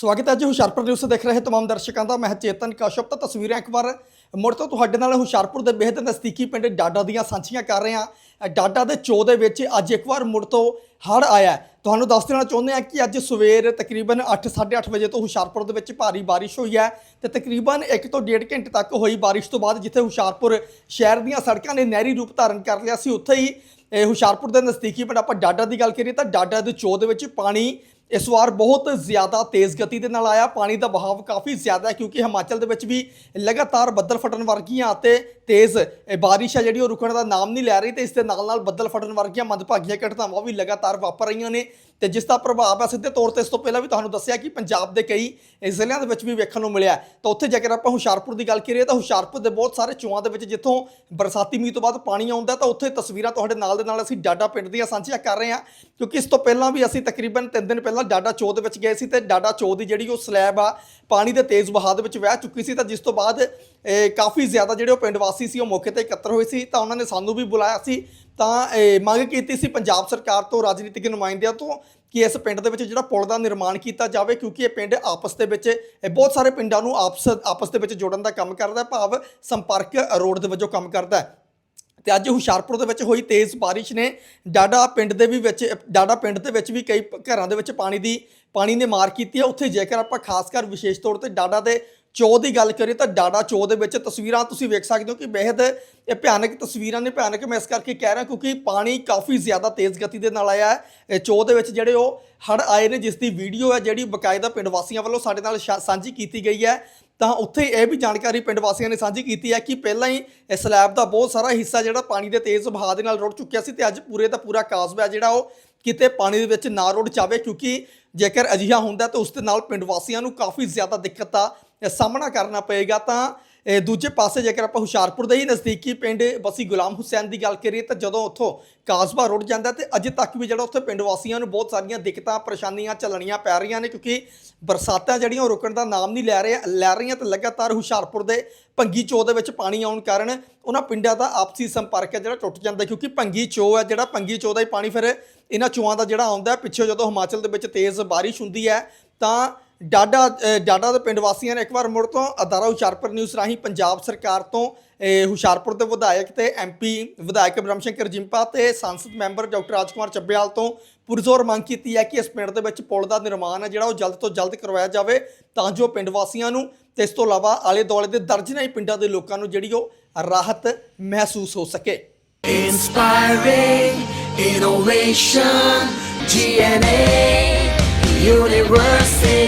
ਸਵਾਗਤ ਹੈ ਜੀ ਹੁਸ਼ਿਆਰਪੁਰ ਨਿਊਜ਼ ਦੇਖ ਰਹੇ ਤਮਾਮ ਦਰਸ਼ਕਾਂ ਦਾ। ਮੈਂ ਚੇਤਨ ਕਸ਼ਪ। ਤਾਂ ਤਸਵੀਰਾਂ ਇੱਕ ਵਾਰ ਮੁੜ ਤੋਂ ਤੁਹਾਡੇ ਨਾਲ ਹੁਸ਼ਿਆਰਪੁਰ ਦੇ ਬੇਹਦ ਨਜ਼ਦੀਕੀ ਪਿੰਡ ਡਾਡਾ ਦੀਆਂ ਸਾਂਝੀਆਂ ਕਰ ਰਹੇ ਹਾਂ। ਡਾਡਾ ਦੇ ਚੋ ਦੇ ਵਿੱਚ ਅੱਜ ਇੱਕ ਵਾਰ ਮੁੜ ਤੋਂ ਹੜ੍ਹ ਆਇਆ ਤੁਹਾਨੂੰ ਦੱਸ ਦੇਣਾ ਚਾਹੁੰਦੇ ਹਾਂ ਕਿ ਅੱਜ ਸਵੇਰ ਤਕਰੀਬਨ 8:30 ਵਜੇ ਤੋਂ ਹੁਸ਼ਿਆਰਪੁਰ ਦੇ ਵਿੱਚ ਭਾਰੀ ਬਾਰਿਸ਼ ਹੋਈ ਹੈ ਤੇ ਤਕਰੀਬਨ 1 ਤੋਂ 1.5 ਘੰਟੇ ਤੱਕ ਹੋਈ ਬਾਰਿਸ਼ ਤੋਂ ਬਾਅਦ ਜਿੱਥੇ ਹੁਸ਼ਿਆਰਪੁਰ ਸ਼ਹਿਰ ਦੀਆਂ ਸੜਕਾਂ ਨੇ ਨਹਿਰੀ ਰੂਪ ਧਾਰਨ ਕਰ ਲਿਆ ਸੀ, ਉੱਥੇ ਹੀ ਹੁਸ਼ਿਆਰਪੁਰ ਦੇ ਨਜ਼ਦੀਕੀ ਪਿੰਡ ਆਪਾਂ ਡਾਡਾ ਦੀ ਗੱਲ ਕਰੀਏ ਤਾਂ ਡਾਡਾ ਦੇ ਚੋ ਦੇ ਵਿੱਚ ਪਾਣੀ ਇਸ ਵਾਰ ਬਹੁਤ ਜ਼ਿਆਦਾ ਤੇਜ਼ ਗਤੀ ਦੇ ਨਾਲ ਆਇਆ। ਪਾਣੀ ਦਾ ਬਹਾਵ ਕਾਫੀ ਜ਼ਿਆਦਾ ਹੈ ਕਿਉਂਕਿ ਹਿਮਾਚਲ ਦੇ ਵਿੱਚ ਵੀ ਲਗਾਤਾਰ ਬੱਦਲ ਫਟਣ ਵਰਗੀਆਂ ਅਤੇ ਤੇਜ਼ ਬਾਰਿਸ਼ ਹੈ ਜਿਹੜੀ ਉਹ ਰੁਕਣ ਦਾ ਨਾਮ ਨਹੀਂ ਲੈ ਰਹੀ ਤੇ ਇਸ ਦੇ ਨਾਲ ਨਾਲ ਬੱਦਲ ਫਟਣ ਵਰਗੀਆਂ ਮੰਦਭਾਗੀਆਂ ਘਟਨਾਵਾਂ ਵੀ ਲਗਾਤਾਰ ਵਾਪਰ ਰਹੀਆਂ ਨੇ। ਤੇ ਜਿਸ ਦਾ ਪ੍ਰਭਾਵ ਹੈ ਸਿੱਧੇ ਤੌਰ ਤੇ ਇਸ ਤੋਂ ਪਹਿਲਾਂ ਵੀ ਤੁਹਾਨੂੰ ਦੱਸਿਆ ਕਿ ਪੰਜਾਬ ਦੇ ਕਈ ਜ਼ਿਲ੍ਹਿਆਂ ਦੇ ਵਿੱਚ ਵੀ ਵੇਖਣ ਨੂੰ ਮਿਲਿਆ ਤਾਂ ਉੱਥੇ ਜੇਕਰ ਆਪਾਂ ਹੁਸ਼ਿਆਰਪੁਰ ਦੀ ਗੱਲ ਕਰੀਏ ਤਾਂ ਹੁਸ਼ਿਆਰਪੁਰ ਦੇ ਬਹੁਤ ਸਾਰੇ ਚੂਆਂ ਦੇ ਵਿੱਚ ਜਿੱਥੋਂ ਬਰਸਾਤੀ ਮੀਂਹ ਤੋਂ ਬਾਅਦ ਪਾਣੀ ਆਉਂਦਾ ਤਾਂ ਉੱਥੇ ਤਸਵੀਰਾਂ ਤੁਹਾਡੇ ਨਾਲ ਦੇ ਨਾਲ ਅਸੀਂ ਡਾਡਾ ਪਿੰਡ ਦੀਆਂ ਸਾਂਝੀਆਂ ਕਰ ਰਹੇ ਹਾਂ। ਕਿਉਂਕਿ ਇਸ ਤੋਂ ਪਹਿਲਾਂ ਵੀ ਅਸੀਂ ਤਕਰੀਬਨ 3 ਦਿਨ ਪਹਿਲਾਂ ਡਾਡਾ ਚੋ ਦੇ ਵਿੱਚ ਗਏ ਸੀ ਤੇ ਡਾਡਾ ਚੋ ਦੀ ਜਿਹੜੀ ਉਹ ਸਲੈਬ ਆ, ਪਾਣੀ ਦੇ ਤੇਜ਼ ਵਹਾਅ ਦੇ ਵਿੱਚ ਵਹਿ ਚੁੱਕੀ ਸੀ ਤਾਂ ਜਿਸ ਤੋਂ ਬਾਅਦ, ਇਹ ਕਾਫੀ ਜ਼ਿਆਦਾ ਜਿਹੜੇ ਉਹ ਪਿੰਡ ਵਾਸੀ ਸੀ ਉਹ ਮੌਕੇ ਤੇ ਇਕੱਤਰ ਹੋਏ ਸੀ, ਤਾਂ ਉਹਨਾਂ ਨੇ ਸਾਨੂੰ ਵੀ ਬੁਲਾਇਆ ਸੀ, ਤਾਂ, ਇਹ ਮੰਗ ਕੀਤੀ ਸੀ ਪੰਜਾਬ ਸਰਕਾਰ ਤੋਂ, ਰਾਜਨੀਤਿਕ ਨੁਮਾਇੰਦਿਆਂ ਤੋਂ ਕਿ ਇਸ ਪਿੰਡ ਦੇ ਵਿੱਚ ਜਿਹੜਾ ਪੁਲ ਦਾ ਨਿਰਮਾਣ ਕੀਤਾ ਜਾਵੇ, ਕਿਉਂਕਿ ਇਹ ਪਿੰਡ ਆਪਸ ਦੇ ਵਿੱਚ ਬਹੁਤ ਸਾਰੇ ਪਿੰਡਾਂ ਨੂੰ ਆਪਸ ਆਪਸ ਦੇ ਵਿੱਚ ਜੋੜਨ ਦਾ ਕੰਮ ਕਰਦਾ, ਭਾਵ ਸੰਪਰਕ ਰੋਡ ਦੇ ਵਜੋਂ ਕੰਮ ਕਰਦਾ ਤੇ ਅੱਜ ਹੁਸ਼ਿਆਰਪੁਰ ਦੇ ਵਿੱਚ ਹੋਈ ਤੇਜ਼ ਬਾਰਿਸ਼ ਨੇ ਡਾਡਾ ਪਿੰਡ ਦੇ ਵੀ ਵਿੱਚ, ਡਾਡਾ ਪਿੰਡ ਦੇ ਵਿੱਚ ਵੀ ਕਈ ਘਰਾਂ ਦੇ ਵਿੱਚ ਪਾਣੀ ਦੀ, ਪਾਣੀ ਨੇ ਮਾਰ ਕੀਤੀ ਹੈ। ਉੱਥੇ ਜੇਕਰ ਆਪਾਂ ਖਾਸ ਕਰ ਵਿਸ਼ੇਸ਼ ਤੌਰ ਤੇ ਡਾਡਾ ਦੇ ਚੋ ਦੀ ਗੱਲ ਕਰੀਏ ਤਾਂ ਡਾਡਾ ਚੋ ਦੇ ਵਿੱਚ ਤਸਵੀਰਾਂ ਤੁਸੀਂ ਵੇਖ ਸਕਦੇ ਹੋ ਕਿ ਬੇहद ਇਹ ਭਿਆਨਕ ਤਸਵੀਰਾਂ ਨੇ, ਭਿਆਨਕ ਮੈਂ ਇਸ ਕਰਕੇ ਕਹਿ ਰਿਹਾ ਕਿਉਂਕਿ ਪਾਣੀ ਕਾਫੀ ਜ਼ਿਆਦਾ ਤੇਜ਼ ਗਤੀ ਦੇ ਨਾਲ ਆਇਆ ਹੈ। ਇਹ ਚੋ ਦੇ ਵਿੱਚ ਜਿਹੜੇ ਉਹ ਹੜ ਆਏ ਨੇ, ਜਿਸ ਦੀ ਵੀਡੀਓ ਹੈ ਜਿਹੜੀ ਬਕਾਇਦਾ ਪਿੰਡ ਵਾਸੀਆਂ ਵੱਲੋਂ ਸਾਡੇ ਨਾਲ ਸ਼ਾ- ਸਾਂਝੀ ਕੀਤੀ ਗਈ ਹੈ। ਤਾਂ ਉੱਥੇ ਇਹ ਵੀ ਜਾਣਕਾਰੀ ਪਿੰਡ ਵਾਸੀਆਂ ਨੇ ਸਾਂਝੀ ਕੀਤੀ ਹੈ ਕਿ ਪਹਿਲਾਂ ਹੀ ਸਲੈਬ ਦਾ ਬਹੁਤ ਸਾਰਾ ਹਿੱਸਾ ਜਿਹੜਾ ਪਾਣੀ ਦੇ ਤੇਜ਼ ਵਹਾਅ ਦੇ ਨਾਲ ਰੁੜ ਚੁੱਕਿਆ ਸੀ ਤੇ ਅੱਜ ਪੂਰੇ ਦਾ ਪੂਰਾ ਕਾਸਬਾ ਹੈ ਜਿਹੜਾ ਉਹ ਕਿਤੇ ਪਾਣੀ ਦੇ ਵਿੱਚ ਨਾ ਰੁੜ ਜਾਵੇ ਕਿਉਂਕਿ ਜੇਕਰ ਅਜਿਹਾ ਹੁੰਦਾ ਤਾਂ ਉਸ ਦੇ ਨਾਲ ਪਿੰਡ ਵਾਸੀਆਂ ਨੂੰ ਕਾਫੀ ਜ਼ਿਆਦਾ ਦਿੱਕਤ ਦਾ ਸਾਹਮਣਾ ਕਰਨਾ ਪਏਗਾ ਤਾਂ ਦੂਜੇ ਪਾਸੇ ਜੇਕਰ ਆਪਾਂ ਹੁਸ਼ਿਆਰਪੁਰ ਦੇ ਹੀ ਨਜ਼ਦੀਕੀ ਪਿੰਡ ਬਸੀ ਗੁਲਾਮ ਹੁਸੈਨ ਦੀ ਗੱਲ ਕਰੀਏ ਤਾਂ ਜਦੋਂ ਉੱਥੋਂ ਕਾਸਬਾ ਰੁੜ ਜਾਂਦਾ ਤੇ ਅਜੇ ਤੱਕ ਵੀ ਜਿਹੜਾ ਉੱਥੇ ਪਿੰਡ ਵਾਸੀਆਂ ਨੂੰ ਬਹੁਤ ਸਾਰੀਆਂ ਦਿੱਕਤਾਂ ਪਰੇਸ਼ਾਨੀਆਂ ਚੱਲਣੀਆਂ ਪੈ ਰਹੀਆਂ ਨੇ ਕਿਉਂਕਿ ਬਰਸਾਤਾਂ ਜਿਹੜੀਆਂ ਉਹ ਰੁਕਣ ਦਾ ਨਾਮ ਨਹੀਂ ਲੈ ਰਹੇ ਲੈ ਰਹੀਆਂ ਤੇ ਲਗਾਤਾਰ ਹੁਸ਼ਿਆਰਪੁਰ ਦੇ ਭੰਗੀ ਚੋ ਦੇ ਵਿੱਚ ਪਾਣੀ ਆਉਣ ਕਾਰਨ ਉਹਨਾਂ ਪਿੰਡਾਂ ਦਾ ਆਪਸੀ ਸੰਪਰਕ ਹੈ ਜਿਹੜਾ ਟੁੱਟ ਜਾਂਦਾ ਕਿਉਂਕਿ ਭੰਗੀ ਚੋ ਹੈ ਜਿਹੜਾ ਭੰਗੀ ਚੋ ਦਾ ਹੀ ਪਾਣੀ ਫਿਰ ਇਹਨਾਂ ਚੋਆਂ ਦਾ ਜਿਹੜਾ ਆਉਂਦਾ ਹੈ, ਪਿੱਛੇ ਜਦੋਂ ਹਿਮਾਚਲ ਦੇ ਵਿੱਚ ਤੇਜ਼ ਬਾਰਿਸ਼ ਹੁੰਦੀ ਹੈ ਤਾਂ ਡਾਡਾ ਅ, ਡਾਡਾ ਦੇ ਪਿੰਡ ਵਾਸੀਆਂ ਨੇ ਇੱਕ ਵਾਰ ਮੁੜ ਤੋਂ ਅਦਾਰਾ ਹੁਸ਼ਿਆਰਪੁਰ ਨਿਊਜ਼ ਰਾਹੀਂ ਪੰਜਾਬ ਸਰਕਾਰ ਤੋਂ ਹੁਸ਼ਿਆਰਪੁਰ ਦੇ ਵਿਧਾਇਕ ਤੇ ਐਮਪੀ ਵਿਧਾਇਕ ਬ੍ਰਹਮ ਸ਼ੰਕਰ ਜਿੰਪਾ ਤੇ ਸੰਸਦ ਮੈਂਬਰ ਡਾਕਟਰ ਰਾਜਕੁਮਾਰ ਚੱਬੇਵਾਲ ਤੋਂ ਪੁਰਜ਼ੋਰ ਮੰਗ ਕੀਤੀ ਹੈ ਕਿ ਇਸ ਪਿੰਡ ਦੇ ਵਿੱਚ ਪੁਲ ਦਾ ਨਿਰਮਾਣ ਹੈ ਜਿਹੜਾ ਉਹ ਜਲਦ ਤੋਂ ਜਲਦ ਕਰਵਾਇਆ ਜਾਵੇ ਤਾਂ ਜੋ ਪਿੰਡ ਵਾਸੀਆਂ ਨੂੰ ਤੇ ਇਸ ਤੋਂ ਇਲਾਵਾ ਆਲੇ ਦੁਆਲੇ ਦੇ ਦਰਜਨਾਂ ਹੀ ਪਿੰਡਾਂ ਦੇ ਲੋਕਾਂ ਨੂੰ ਜਿਹੜੀ ਉਹ ਰਾਹਤ ਮਹਿਸੂਸ ਹੋ ਸਕੇ Inspiring innovation, GNA University.